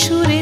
সুরে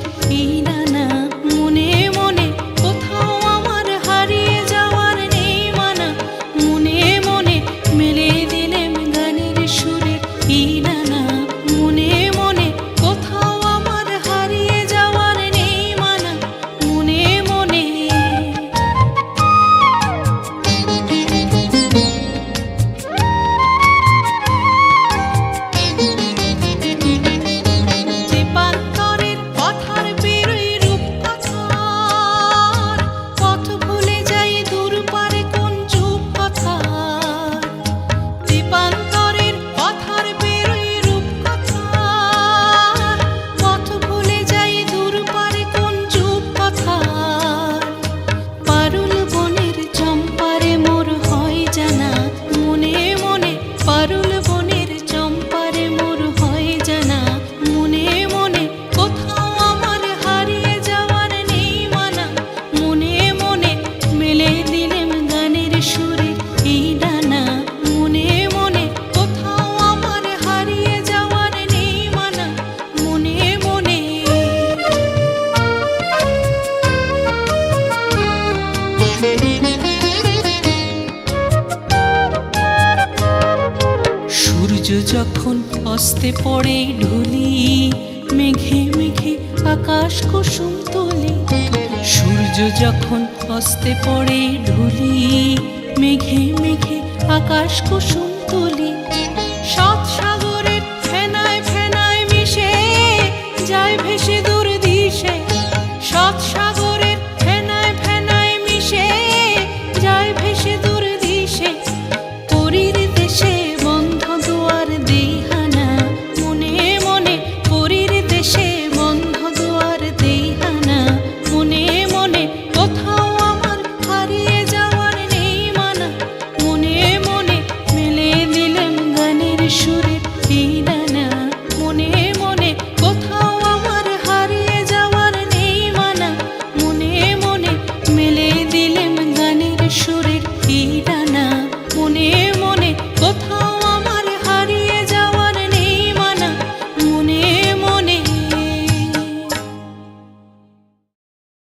সূর্য যখন অস্তে পড়ে ঢুলি, মেঘে মেঘে আকাশ কুসুম তোলে। সূর্য যখন অস্তে পড়ে ঢুলি, মেঘে মেঘে আকাশ কুসুম তোলে। সৎ সাগরের ফেনায় ফেনায় মিশে যায় ভেসে esquina.